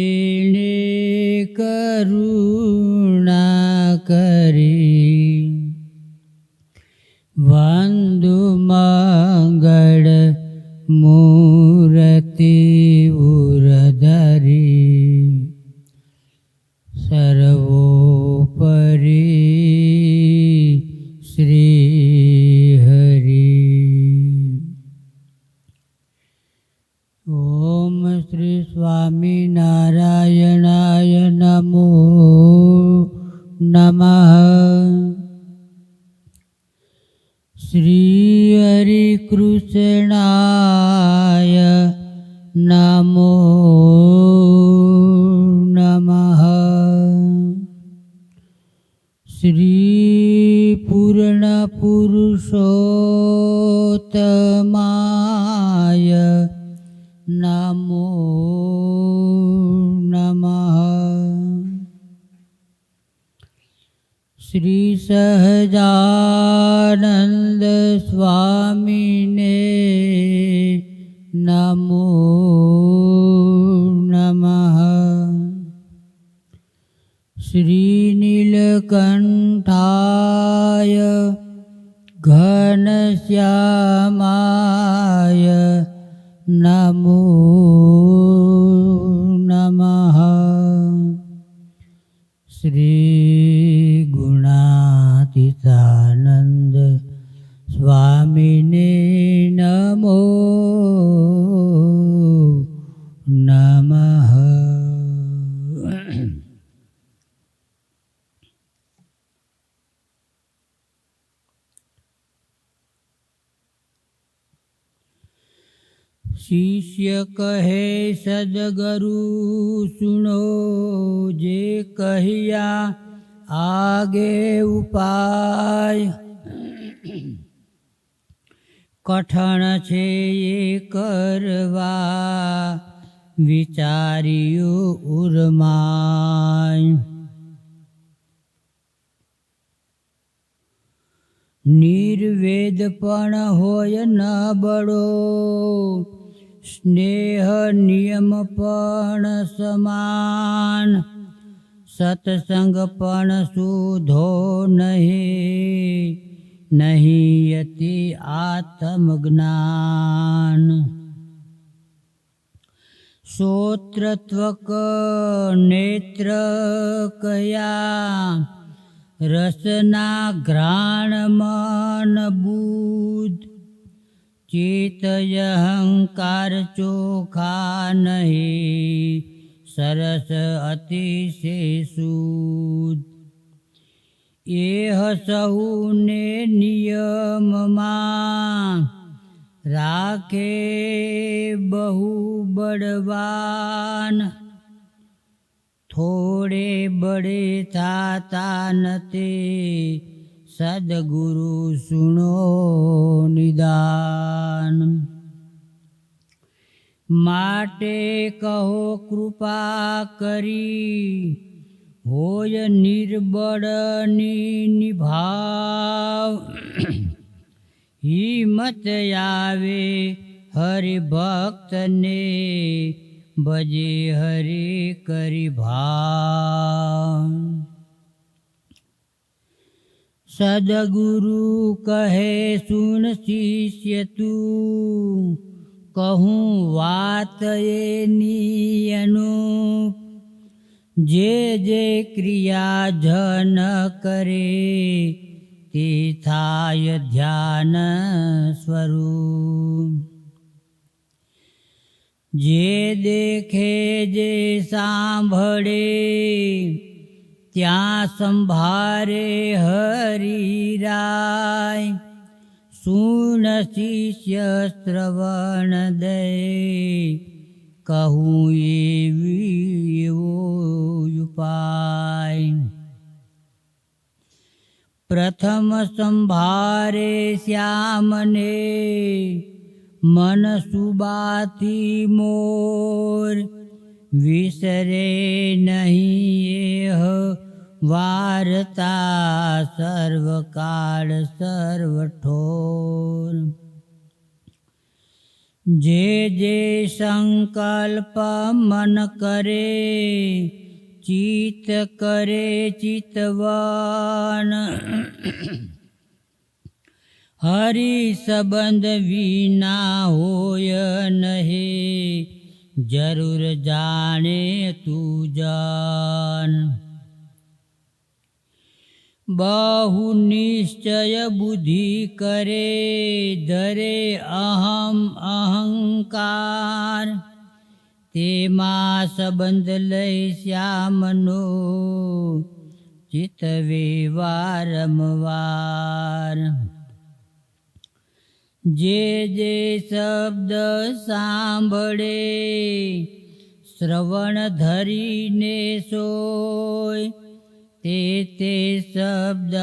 જેણે કરુણા પુરુષોત્તમાય નમો નમઃ શ્રી સહજાનંદ સ્વામીને નમો નમઃ શ્રી નીલકંઠાય ઘનશ્યામાય નમો શિષ્ય કહે, સદગરુ, સુણો જે કહ્યા, આગે ઉપાય. કઠણ છે એ કરવા, વિચાર્યું ઉર્માય. નિર્વેદ પણ હોય ન બળો સ્નેહ નિયમ પણ સમાન, સત્સંગ પણ સુધો નહીં નહીં અતિ આત્મજ્ઞાન. શ્રોત્રત્વક નેત્ર કયા, રસના ઘ્રાણ મન બુદ્ધ ચોખા નહીં સરસ અતિશે શુદ્ધ એહ સહુને નિયમમાં રાખે બહુ બળવાન થોડે બળે થાતા નથી સદગુરુ સુણો નિદાન. માટે કહો કૃપા કરી, હોય નિર્બળની નિભાવ. હિંમત આવે હરિભક્તને ભજે હરે કરી ભાવ. સદગુરુ કહે સુન શિષ્ય તું કહું વાત એની અનુપ જે જે ક્રિયા જન કરે તે થાય ધ્યાન સ્વરૂપ જે દેખે જે સાંભળે ત્યાં સંભારે હરિરાય સુન શિષ્ય શ્રવણ દે. કહું એવી એવો ઉપાય. પ્રથમ સંભારે શ્યામને. મન સુબાથી મોર. વિસરે નહીં એહ વાર્તા સર્વકાળ સર્વઠોર. જે જે સંકલ્પ મન કરે ચિત કરે ચિતવન હરિ સંબંધ વિના હોય નહે. જરૂર જાણે તું જાન. બહુ નિશ્ચય બુદ્ધિ કરે, ધરે અહમ અહંકાર. તેમાં સંબંધ લઈ શ્યામનો ચિતવે વારંવાર જે જે શબ્દ સાંભળે, શ્રવણ ધરીને સોય, તે તે શબ્દ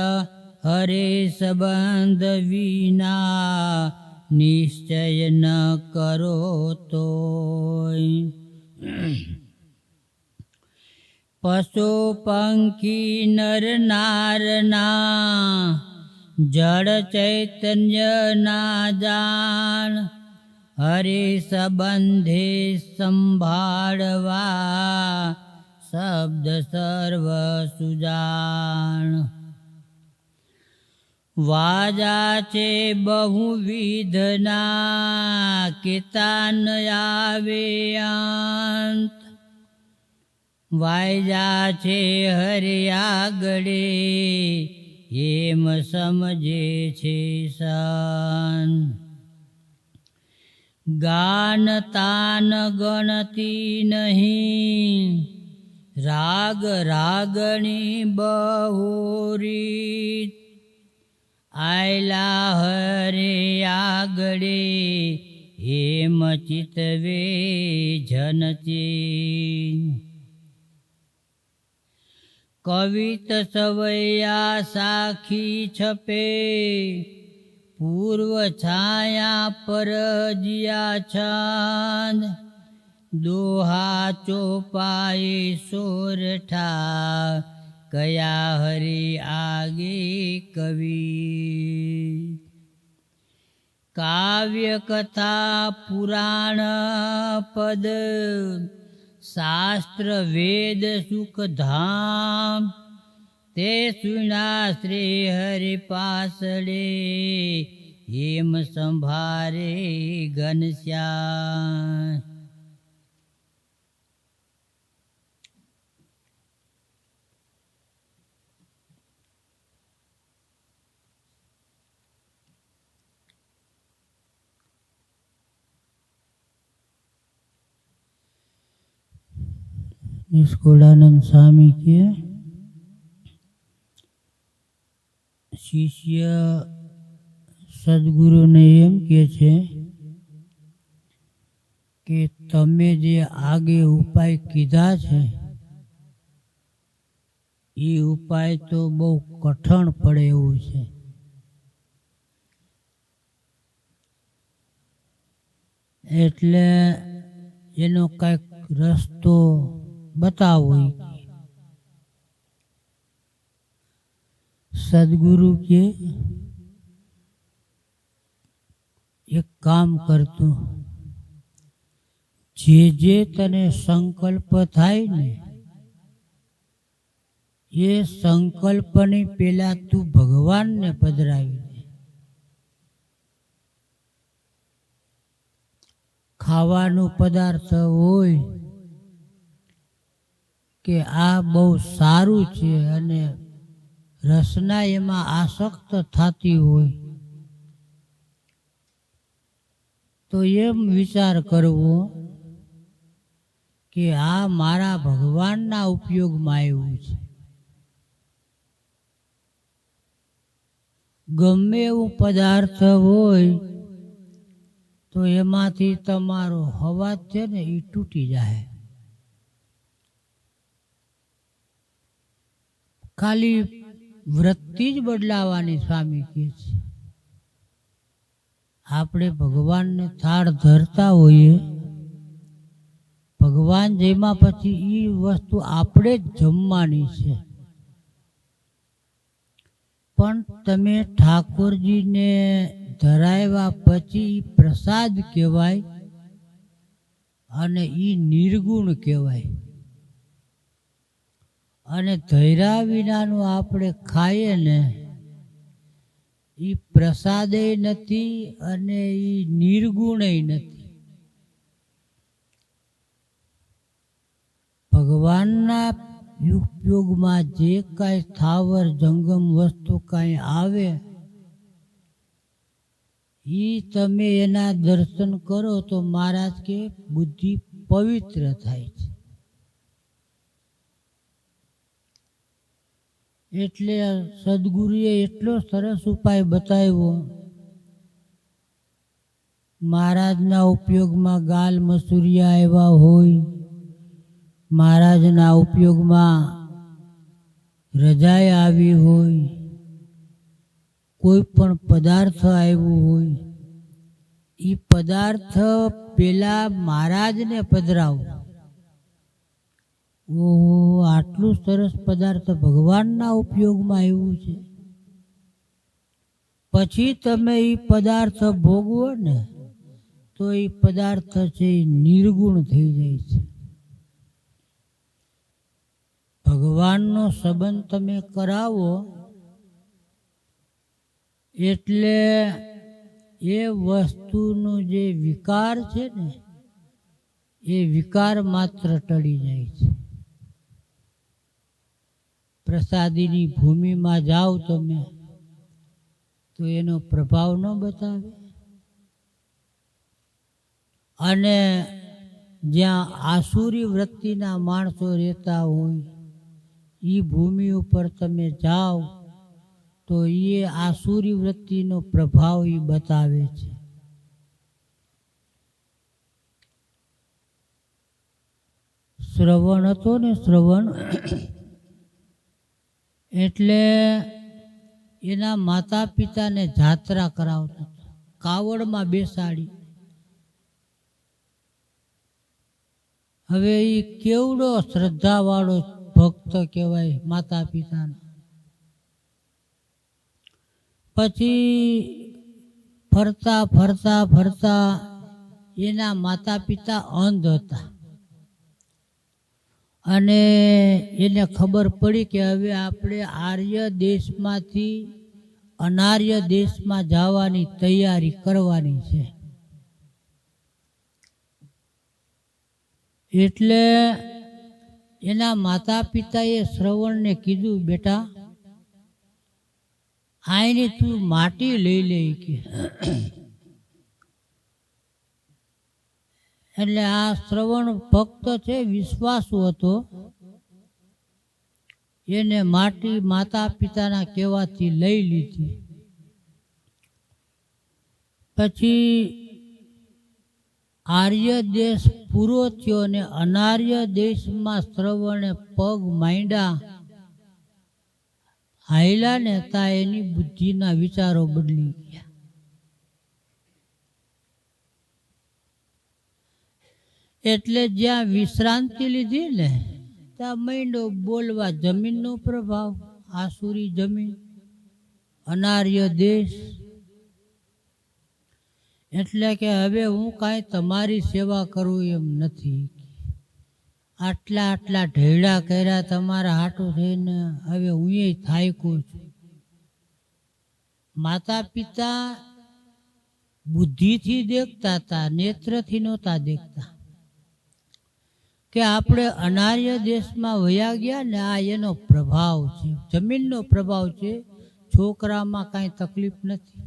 હરે સંબંધ વિના નિશ્ચય ન કરો તોય. પશુ પંખી નર નારના જળ ચૈતન્ય ના જાણ, હરે સંબંધે સંભાળવા, શબ્દ સર્વ સુજાણ. વાજા છે બહુવિધના, કેતાન આવે અંત. વાયજા છે હરિયા આગળે એમ સમજે છે સન. ગાન તાન ગણતી નહીં. રાગ રાગણી બહોરી આયલા હરે આગળે હેમ ચિતવે જનચી. કવિત સવૈયા સાખી છપે. પૂર્વ છાયા પર જિયા છંદ દોહા ચોપાએ સોરઠા કયા હરી આગે કવિ. કાવ્ય કથા પુરાણ પદ. શાસ્ત્ર વેદ સુખ ધામ. તે સુના શ્રી હરિ પાસડે હેમ સંભારે ઘનશ્યા નિષ્કુળાનંદ સ્વામી કે શિષ્ય સદગુરુને એમ કે છે કે તમે જે આગે ઉપાય કીધા છે, એ ઉપાય તો બહુ કઠણ પડે એવું છે. એટલે એનો કાંઈક રસ્તો બતાવો. સદગુરુ કે એક કામ કરતું, જે જે તને સંકલ્પ થાય ને, એ સંકલ્પની પેલા તું ભગવાનને પધરાવી દે. ખાવાનો પદાર્થ હોય કે આ બહુ સારું છે અને રસના એમાં આસક્ત થતી હોય. તો એમ વિચાર કરવો કે આ મારા ભગવાનના ઉપયોગમાં આવ્યું છે. ગમે એવું પદાર્થ હોય, તો એમાંથી તમારો હવા છે ને એ તૂટી જાય. ખાલી વૃત્તિ જ બદલાવાની સ્વામી કહે છે. આપણે ભગવાનને થાળ ધરતા હોઈએ, ભગવાન જેમાં પછી એ વસ્તુ આપણે જ જમવાની છે. પણ તમે ઠાકોરજીને ધરાવ્યા પછી પ્રસાદ કહેવાય અને એ નિર્ગુણ કહેવાય. અને ધૈર્યા વિનાનું આપણે ખાઈએ ને એ પ્રસાદે નથી અને એ નિર્ગુણય નથી. ભગવાનના ઉપયોગમાં જે કાંઈ સ્થાવર, જંગમ વસ્તુ કાંઈ આવે એ તમે એના દર્શન કરો તો મહારાજ કે બુદ્ધિ પવિત્ર થાય છે. એટલે સદગુરુએ એટલો સરસ ઉપાય બતાવ્યો. મહારાજના ઉપયોગમાં ગાલ મસૂરિયા આવ્યા હોય, મહારાજના ઉપયોગમાં રજાઈ આવી હોય, કોઈ પણ પદાર્થ આવ્યું હોય એ પદાર્થ પેલા મહારાજને પધરાવો. ઓહો, આટલું સરસ પદાર્થ ભગવાનના ઉપયોગમાં આવ્યું છે. પછી તમે એ પદાર્થ ભોગવો ને, તો એ પદાર્થ છે એ નિર્ગુણ થઈ જાય છે. ભગવાનનો સંબંધ તમે કરાવો, એટલે એ વસ્તુનો જે વિકાર છે ને, એ વિકાર માત્ર ટળી જાય છે. પ્રસાદીની ભૂમિમાં જાઓ તમે, તો એનો પ્રભાવ ન બતાવે. અને જ્યાં આસુરી વૃત્તિના માણસો રહેતા હોય એ ભૂમિ ઉપર તમે જાઓ, તો એ આસુરી વૃત્તિનો પ્રભાવ એ બતાવે છે. શ્રવણ હતો ને શ્રવણ એટલે એના માતા પિતાને જાત્રા કરાવતા. કાવડમાં બેસાડી. હવે એ કેવડો શ્રદ્ધાવાળો ભક્ત કહેવાય માતા પિતાનો પછી ફરતા ફરતા ફરતા એના માતા પિતા અંધ હતા. અને એને ખબર પડી કે હવે આપણે આર્ય દેશમાંથી અનાર્ય દેશમાં જવાની તૈયારી કરવાની છે. એટલે એના માતા પિતાએ શ્રવણને કીધું, બેટા આઈને તું માટી લઈ લે કે એટલે આ શ્રવણ ભક્ત છે, વિશ્વાસુ હતો. એને માટી માતા પિતાના કહેવાથી લઈ લીધી. પછી આર્ય દેશ પૂરો થયો અને અનાર્ય દેશમાં શ્રવણે પગ માંડ્યા. હાયલા ને તા એની બુદ્ધિના વિચારો બદલી ગયા. એટલે જ્યાં વિશ્રાંતિ લીધી ને, ત્યાં માંડો બોલવા જમીનનો પ્રભાવ આસુરી જમીન, અનાર્ય દેશ. એટલે કે હવે હું કાંઈ તમારી સેવા કરું એમ નથી. આટલા આટલા ઢેડા કર્યા તમારા હાટું થઈને હવે હું એ થાયકું છું. માતા પિતા બુદ્ધિથી દેખતા હતા, નેત્રથી નહોતા દેખતા. કે આપણે અનાર્ય દેશમાં વયા ગયા ને આ એનો પ્રભાવ છે. જમીનનો પ્રભાવ છે. છોકરામાં કાંઈ તકલીફ નથી.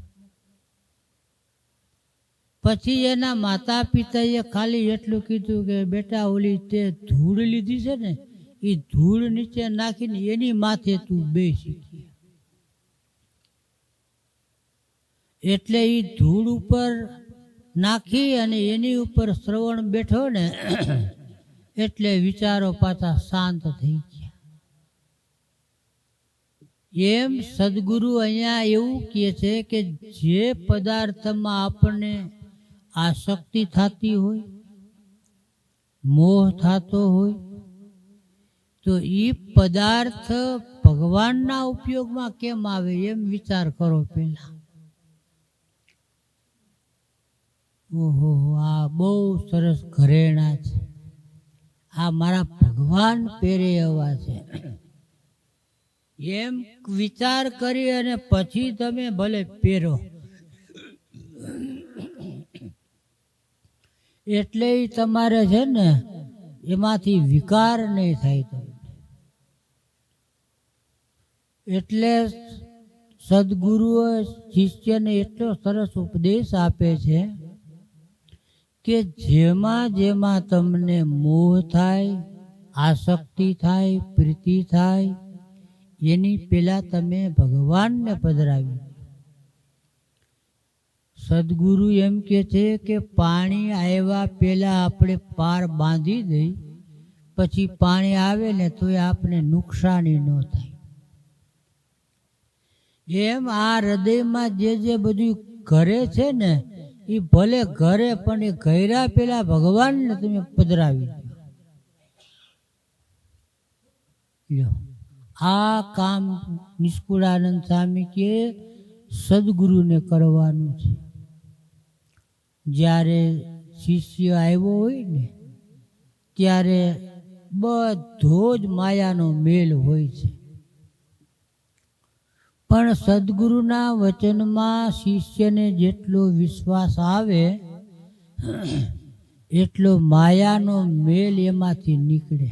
પછી એના માતા પિતાએ ખાલી એટલું કીધું કે, બેટા, ઓલી તે ધૂળ લીધી છે ને એ ધૂળ નીચે નાખીને એની માથે તું બેસી એટલે એ ધૂળ ઉપર નાખી અને એની ઉપર શ્રવણ બેઠો ને એટલે વિચારો પાછા શાંત થઈ ગયા. એમ સદગુરુ અહીંયા એવું કહે છે કે જે પદાર્થમાં આપણને આસક્તિ થતી હોય, મોહ થતો હોય, તો એ પદાર્થ ભગવાનના ઉપયોગમાં કેમ આવે એમ વિચાર કરો પહેલા. ઓહો, આ બહુ સરસ ઘરેણા છે. આ મારા ભગવાન પહેરે એવા છે. એમ વિચાર કરી અને પછી તમે ભલે પહેરો. એટલે તમારે છે ને, એમાંથી વિકાર નહીં થાય તમને. એટલે સદગુરુઓ, શિષ્યને એટલો સરસ ઉપદેશ આપે છે કે જેમાં જેમાં તમને મોહ થાય, આસક્તિ થાય, પ્રીતિ થાય, એની પહેલાં તમે ભગવાનને પધરાવી. સદગુરુ એમ કે છે કે પાણી આવ્યા પહેલાં આપણે પાર બાંધી દઈ, પછી પાણી આવે ને તો એ આપણે નુકસાની ન થાય. એમ આ હૃદયમાં જે જે બધું ઘરે છે ને એ ભલે ઘરે પણ એ ઘયરા પેલા ભગવાનને તમે પધરાવી લ્યો. આ કામ નિષ્કુળાનંદ સ્વામી કે સદગુરુને કરવાનું છે. જ્યારે શિષ્ય આવ્યો હોય ને, ત્યારે બધો જ માયાનો મેલ હોય છે. પણ સદગુરુના વચનમાં શિષ્યને જેટલો વિશ્વાસ આવે, એટલો માયાનો મેલ એમાંથી નીકળે.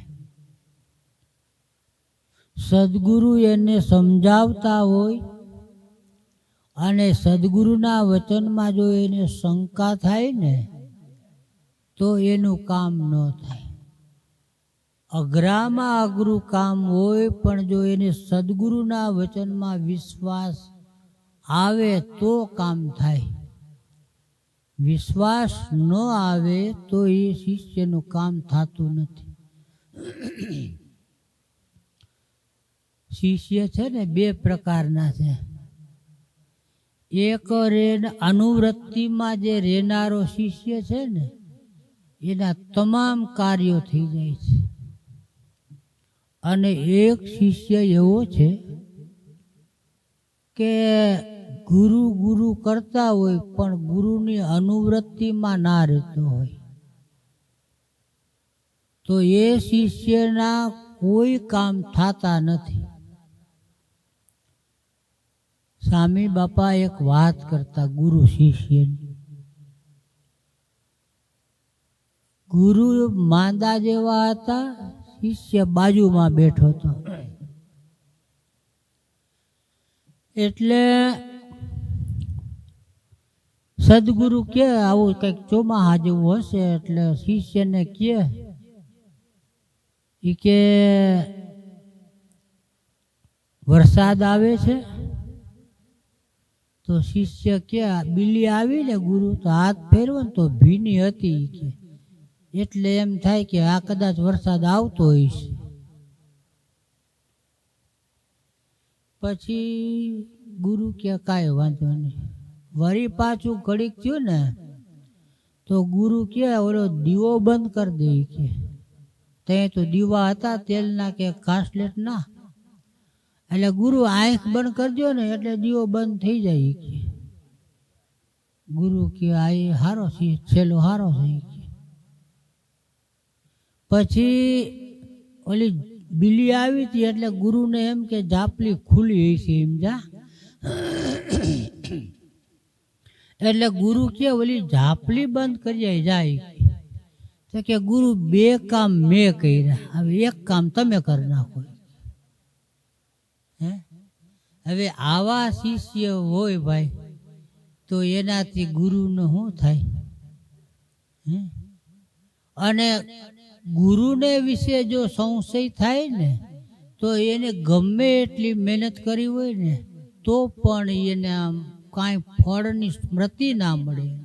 સદગુરુ એને સમજાવતા હોય અને સદગુરુના વચનમાં જો એને શંકા થાય ને, તો એનું કામ ન થાય. અઘરામાં અઘરું કામ હોય, પણ જો એને સદગુરુના વચનમાં વિશ્વાસ આવે તો કામ થાય. વિશ્વાસ ન આવે તો એ શિષ્યનું કામ થતું નથી. શિષ્ય છે ને બે પ્રકારના છે. એક રેન અનુવૃત્તિમાં જે રહેનારો શિષ્ય છે ને, એના તમામ કાર્યો થઈ જાય છે. અને એક શિષ્ય એવો છે કે ગુરુ ગુરુ કરતા હોય, પણ ગુરુની અનુવૃત્તિમાં ના રહેતો હોય. તો એ શિષ્યના કોઈ કામ થતા નથી. સ્વામી બાપા એક વાત કરતા ગુરુ શિષ્યની. ગુરુ માંદા જેવા હતા શિષ્ય બાજુમાં બેઠો હતો. એટલે સદગુરુ કે, આવું કંઈક ચોમાહા જેવું હશે, એટલે શિષ્યને કે, ઈ કે, વરસાદ આવે છે, તો શિષ્ય કે, આ બિલ્લી આવી ને ગુરુ તો હાથ ફેરવો ને તો ભીની હતી કે. એટલે એમ થાય કે આ કદાચ વરસાદ આવતો છે. પછી ગુરુ કે કાંઈ વાંધો નહીં. વળી પાછું ઘડીક થયું ને, તો ગુરુ કે ઓલો દીવો બંધ કરી દે કે. ત્યાં તો દીવા હતા, તેલના કે કાસ્ટલેટના એટલે ગુરુ આંખ બંધ કરજો ને, એટલે દીવો બંધ થઈ જાય કે. ગુરુ કે, આ હારો છે, છેલ્લો હારો છે પછી ઓલી બિલી આવી હતી એટલે ગુરુને એમ કે જાપલી ખુલી છે એમ જા. એટલે ગુરુ કે ઓલી જાપલી બંધ કરી જાય. તો કે ગુરુ બે કામ મેં કર્યા. હવે એક કામ તમે કરી નાખો. હે? હવે આવા શિષ્ય હોય ભાઈ, તો એનાથી ગુરુનું શું થાય? અને ગુરુને વિશે જો સંશય થાય ને, તો એને ગમે એટલી મહેનત કરી હોય ને, તો પણ એને આમ કાંઈ ફળની સ્મૃતિ ના મળે.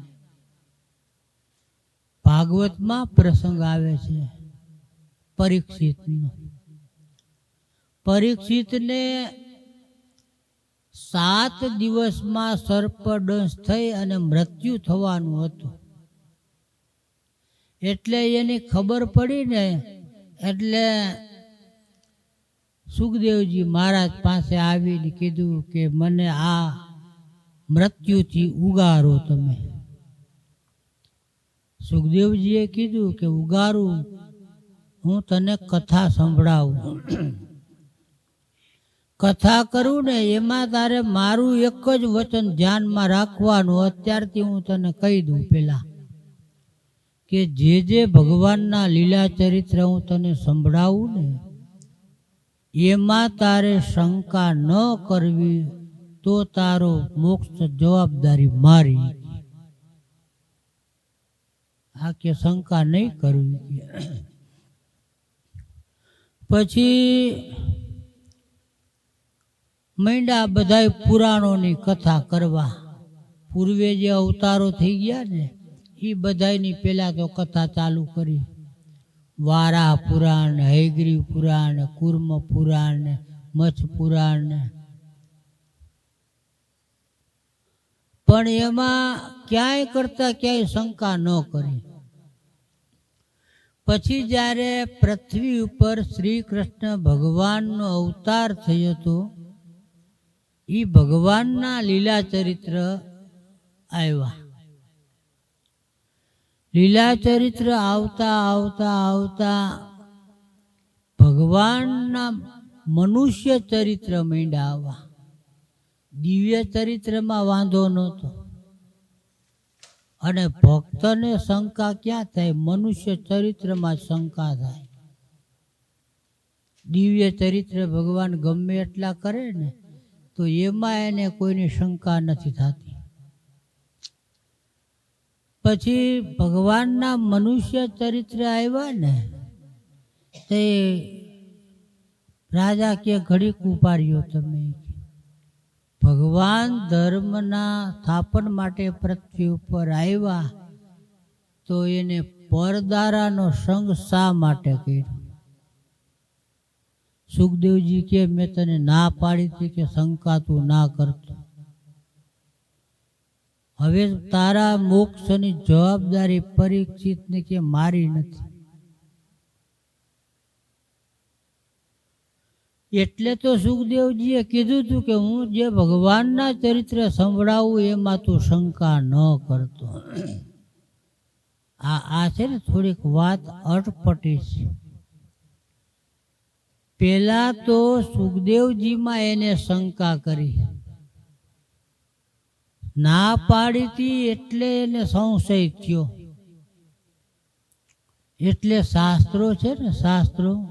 ભાગવતમાં પ્રસંગ આવે છે, પરીક્ષિતનો. પરીક્ષિતને સાત દિવસમાં સર્પદંશ થઈ અને મૃત્યુ થવાનું હતું. એટલે એની ખબર પડી ને એટલે સુખદેવજી મહારાજ પાસે આવીને કીધું કે મને આ મૃત્યુથી ઉગારો તમે. સુખદેવજીએ કીધું કે ઉગારું, હું તને કથા સંભળાવું. કથા કરું ને એમાં તારે મારું એક જ વચન ધ્યાનમાં રાખવાનું. અત્યારથી હું તને કહી દઉં પેલા. કે જે જે ભગવાનના લીલા ચરિત્ર હું તને સંભળાવું ને, એમાં તારે શંકા ન કરવી તો તારો મોક્ષ જવાબદારી મારી આ કે શંકા નહીં કરવી. પછી મૈંડા બધાય પુરાણોની કથા કરવા પૂર્વે જે અવતારો થઈ ગયા ને એ બધાની પહેલાં તો કથા ચાલુ કરી. વારા પુરાણ, હૈગ્રી પુરાણ, કુર્મ પુરાણ મચ્છ પુરાણ. પણ એમાં ક્યાંય કરતા ક્યાંય શંકા ન કરી. પછી જ્યારે પૃથ્વી ઉપર શ્રી કૃષ્ણ ભગવાનનો અવતાર થયો હતો એ ભગવાનના લીલા ચરિત્ર આવ્યા. લીલા ચરિત્ર આવતા આવતા આવતા ભગવાનના મનુષ્ય ચરિત્ર માંડ્યા આવવા દિવ્ય ચરિત્રમાં વાંધો નહોતો. અને ભક્તને શંકા ક્યાં થાય? મનુષ્ય ચરિત્રમાં શંકા થાય. દિવ્ય ચરિત્ર ભગવાન ગમે એટલા કરે ને, તો એમાં એને કોઈની શંકા નથી થતી. પછી ભગવાનના મનુષ્ય ચરિત્ર આવ્યા ને, તે રાજા કે ઘડીક ઉપાડ્યો તમે. ભગવાન ધર્મના સ્થાપન માટે પૃથ્વી ઉપર આવ્યા તો એને પરદારાનો સંગ શા માટે કર્યો? સુખદેવજી કે, મેં તને ના પાડી હતી કે શંકા તું ના કરતો. હવે તારા મોક્ષની જવાબદારી પરીક્ષિતને કે મારી નથી. એટલે તો સુખદેવજીએ કીધું હતું કે હું જે ભગવાનના ચરિત્ર સંભળાવું એમાં તું શંકા ન કરતો. આ આ છે ને થોડીક વાત અટપટી છે. પહેલાં તો સુખદેવજીમાં એને શંકા કરી. ના પાડી હતી એટલે એને સંશય થયો. એટલે શાસ્ત્રો છે ને, શાસ્ત્રો,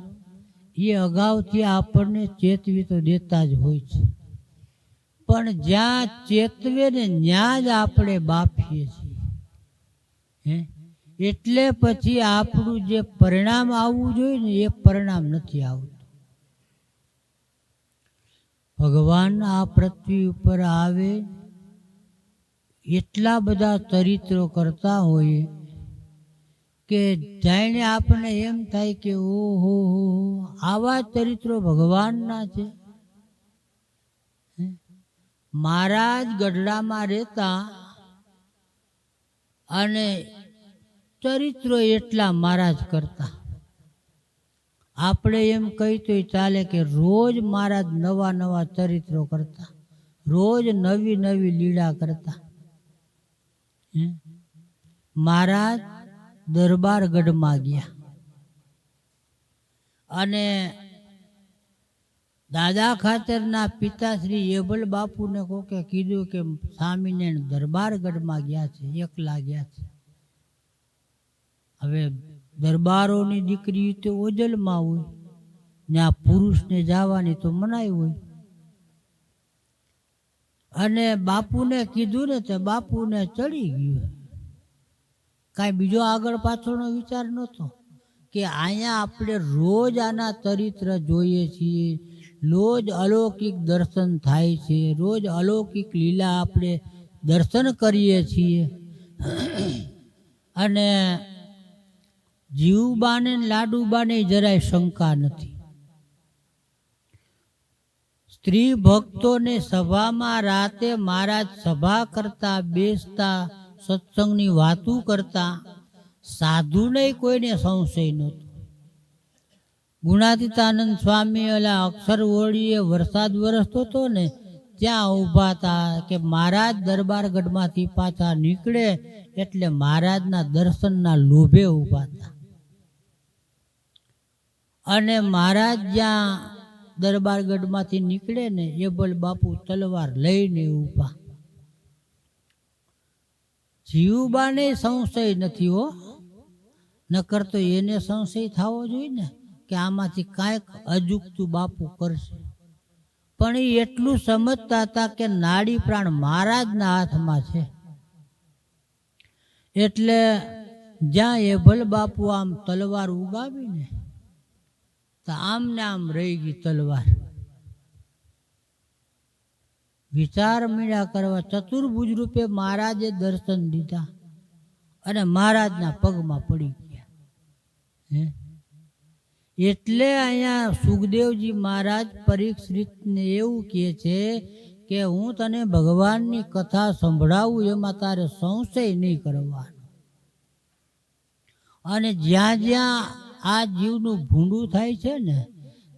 એ અગાઉથી આપણને ચેતવી તો દેતા જ હોય છે. પણ જ્યાં ચેતવે ને ત્યાં જ આપણે બાફીએ છીએ. હે? એટલે પછી આપણું જે પરિણામ આવવું જોઈએ ને, એ પરિણામ નથી આવતું. ભગવાન આ પૃથ્વી ઉપર આવે એટલા બધા ચરિત્રો કરતા હોઈએ કે જાણે આપણે એમ થાય કે ઓહો, આવા ચરિત્રો ભગવાનના છે હે? મહારાજ ગઢડામાં રહેતા અને ચરિત્રો એટલા મહારાજ કરતા આપણે એમ કહી તો ચાલે કે રોજ મહારાજ નવા નવા ચરિત્રો કરતા, રોજ નવી નવી લીલા કરતા હે? મહારાજ દરબારગઢમાં ગયા. અને દાદા ખાતરના પિતાશ્રી એબલ બાપુને કોકે કીધું કે સ્વામિનારાયણ દરબારગઢમાં ગયા છે, એકલા ગયા છે. હવે દરબારોની દીકરી તો ઓજલમાં હોય, ને આ પુરુષને જવાની તો મનાઈ હોય. અને બાપુને કીધું ને તો બાપુને ચડી ગયું. કાંઈ બીજો આગળ પાછળનો વિચાર નહોતો કે અહીંયા આપણે રોજ આના ચરિત્ર જોઈએ છીએ, રોજ અલૌકિક દર્શન થાય છે, રોજ અલૌકિક લીલા આપણે દર્શન કરીએ છીએ. અને જીવબાને ને લાડુબાને જરાય શંકા નથી. સ્ત્રી ભક્તોને સભામાં રાતે મહારાજ સભા કરતા બેસતા, સત્સંગની વાતું કરતા, સાધુને કોઈને સંશય નહોતો. ગુણાતીતાનંદ સ્વામી ઓલા અક્ષર ઓળીએ વરસાદ વરસતો હતો ને, ત્યાં ઊભા હતા કે મહારાજ દરબારગઢમાંથી પાછા નીકળે એટલે મહારાજના દર્શનના લોભે ઊભા હતા. અને મહારાજ જ્યાં દરબારગઢમાંથી નીકળે ને એબલ બાપુ, તલવાર લઈને ઊભા. જીવબાને સંશય નથી હો. નકર તો એને સંશય થવો જોઈએ ને કે આમાંથી કાંઈક અજુકતું બાપુ કરશે. પણ એ એટલું સમજતા હતા કે નાડી પ્રાણ મહારાજના હાથમાં છે. એટલે જ્યાં એ ભલ બાપુ આમ તલવાર ઉગાવીને તો આમ ને રહી ગઈ તલવાર. વિચાર મીડા કરવા ચતુર્ભુજ રૂપે મહારાજે દર્શન દીધા અને મહારાજના પગમાં પડી ગયા. એટલે અહીંયા સુખદેવજી મહારાજ પરીક્ષિતને એવું કહે છે કે હું તને ભગવાનની કથા સંભળાવું એમાં તારે સંશય નહીં કરવાનો. અને જ્યાં જ્યાં આ જીવનું ભૂંડું થાય છે ને,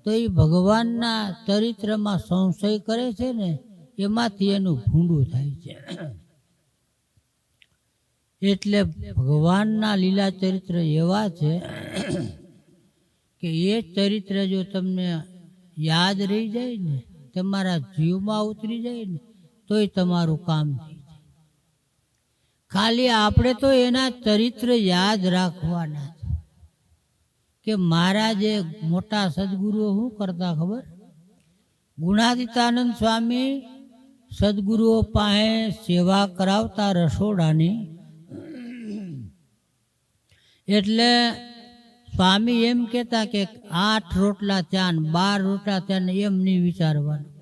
તો એ ભગવાનના ચરિત્રમાં સંશય કરે છે ને, એમાંથી એનું ભૂંડું થાય છે. એટલે ભગવાનના લીલા ચરિત્ર એવા છે કે એ ચરિત્ર જો તમને યાદ રહી જાય ને, તમારા જીવમાં ઉતરી જાય ને, તોય તમારું કામ થઈ જાય. ખાલી આપણે તો એના ચરિત્ર યાદ રાખવાના. છે મારા જે મોટા સદગુરુઓ શું કરતા ખબર? ગુણાદિતાનંદ સ્વામી સદગુરુઓ પાસે સેવા કરાવતા રસોડાની. એટલે સ્વામી એમ કહેતા કે આઠ રોટલા ત્યાં બાર રોટલા ત્યાં એમ નહીં વિચારવાનું.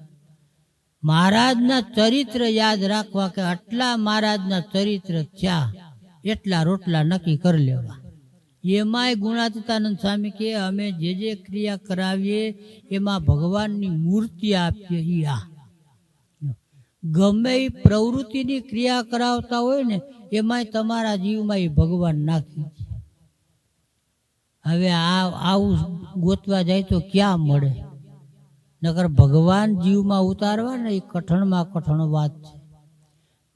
મહારાજના ચરિત્ર યાદ રાખવા કે આટલા મહારાજના ચરિત્ર ચા એટલા રોટલા નક્કી કરી લેવા. એમાંય ગુણાતીતાનંદ સ્વામી કે અમે જે જે ક્રિયા કરાવીએ, એમાં ભગવાનની મૂર્તિ આપીએ એ આ ગમે એ પ્રવૃત્તિની ક્રિયા કરાવતા હોય ને, એમાંય તમારા જીવમાં એ ભગવાન નાખી હવે આ, આવું ગોતવા જાય તો ક્યાં મળે? નકર ભગવાન જીવમાં ઉતારવા ને એ કઠણમાં કઠણ વાત છે.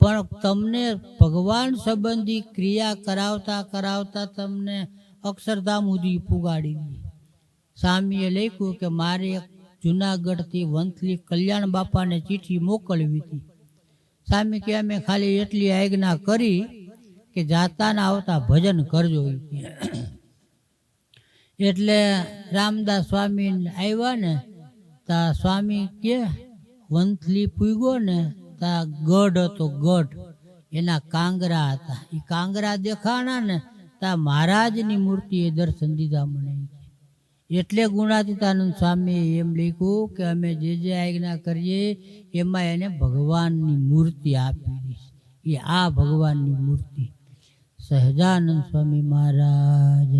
પણ તમને ભગવાન સંબંધી ક્રિયા કરાવતા કરાવતા તમને અક્ષરધામ સુધી પુગાડી દે. સ્વામીએ લખ્યું કે મારે જુનાગઢથી વંથલી કલ્યાણ બાપાને ચીઠી મોકલવી હતી. સ્વામી કે અમે ખાલી એટલી આજ્ઞા કરી કે જાતા ને આવતા ભજન કરજો એટલે રામદાસ સ્વામી આવ્યા ને, તા સ્વામી કે વંથલી પૂગ્યો ને તા ગઢ હતો ગઢ. એના કાંગરા હતા. એ કાંગરા દેખાણા ને તા મહારાજની મૂર્તિએ દર્શન દીધા મને એટલે ગુણાતીતાનંદ સ્વામી એમ લખ્યું કે અમે જે જે આજ્ઞા કરીએ એમાં એને ભગવાનની મૂર્તિ આપી એ આ ભગવાનની મૂર્તિ. સહજાનંદ સ્વામી મહારાજ